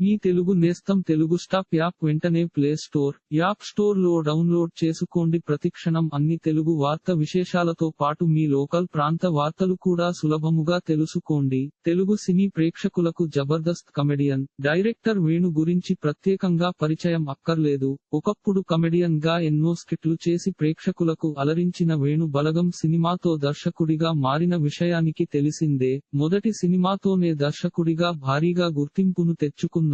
మీ తెలుగు నేస్తం Telugu stop app వెంటనే play store app స్టోర్లో డౌన్లోడ్ చేసుకోండి. ప్రతిక్షణం అన్ని తెలుగు వార్త విశేషాలతో పాటు మీ లోకల్ ప్రాంత వార్తలు కూడా సులభముగా తెలుసుకోండి. తెలుగు సినీ ప్రేక్షకులకు జబర్దస్త్ కమెడియన్ డైరెక్టర్ వేణు గురించి ప్రత్యేకంగా పరిచయం అక్కర్లేదు. ఒకప్పుడు కమెడియన్గా ఎన్నో స్కిట్లు చేసి ప్రేక్షకులకు అలరించిన వేణు బలగం సినిమాతో దర్శకుడిగా మారిన విషయానికి తెలిసిందే. మొదటి సినిమాతోనే దర్శకుడిగా భారీగా గుర్తింపును తెచ్చుకున్నారు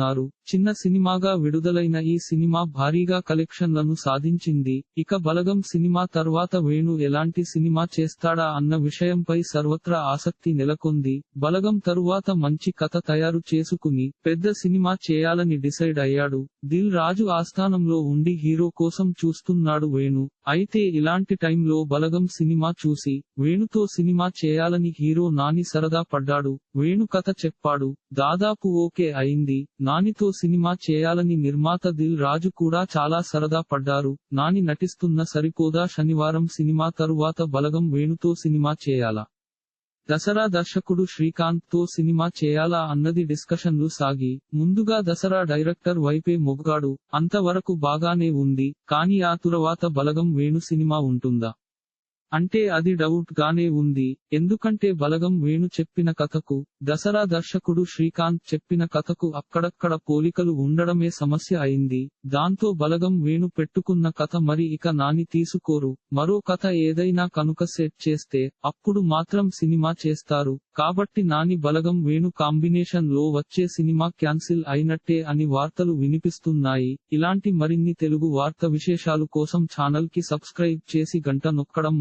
చిన్న సినిమాగా విడుదలైన ఈ సినిమా భారీగా కలెక్షన్లను సాధించింది. ఇక బలగం సినిమా తర్వాత వేణు ఎలాంటి సినిమా చేస్తాడా అన్న విషయంపై సర్వత్రా ఆసక్తి నెలకొంది. బలగం తరువాత మంచి కథ తయారు చేసుకుని పెద్ద సినిమా చేయాలని డిసైడ్ అయ్యాడు. దిల్ రాజు ఆస్థానంలో ఉండి హీరో కోసం చూస్తున్నాడు వేణు. అయితే ఇలాంటి టైంలో బలగం సినిమా చూసి వేణుతో సినిమా చేయాలని హీరో నాని సరదా పడ్డాడు వేణు కథ చెప్పాడు దాదాపు ఓకే అయింది నానితో సినిమా చేయాలని నిర్మాత దిల్ రాజు కూడా చాలా సరదా పడ్డారు నాని నటిస్తున్న సరిపోదా శనివారం సినిమా తరువాత బలగం వేణుతో సినిమా చేయాలా? దసరా దర్శకుడు శ్రీకాంత్తో సినిమా చేయాలా అన్నది డిస్కషన్లు సాగి ముందుగా దసరా డైరెక్టర్ వైపే మొగ్గాడు అంతవరకు బాగానే ఉంది కానీ ఆ తురవాత బలగం వేణు సినిమా ఉంటుందా? అంటే అది డౌట్ గానే ఉంది. ఎందుకంటే బలగం వేణు చెప్పిన కథకు దసరా దర్శకుడు శ్రీకాంత్ చెప్పిన కథకు అక్కడక్కడ పోలికలు ఉండడమే సమస్య అయింది. దాంతో బలగం వేణు పెట్టుకున్న కథ మరి ఇక నాని తీసుకోరు. మరో కథ ఏదైనా కనుక సెట్ చేస్తే అప్పుడు మాత్రం సినిమా చేస్తారు. కాబట్టి నాని బలగం వేణు కాంబినేషన్లో వచ్చే సినిమా క్యాన్సిల్ అయినట్టే అని వార్తలు వినిపిస్తున్నాయి. ఇలాంటి మరిన్ని తెలుగు వార్త విశేషాలు కోసం ఛానల్కి సబ్స్క్రైబ్ చేసి గంట నొక్కడం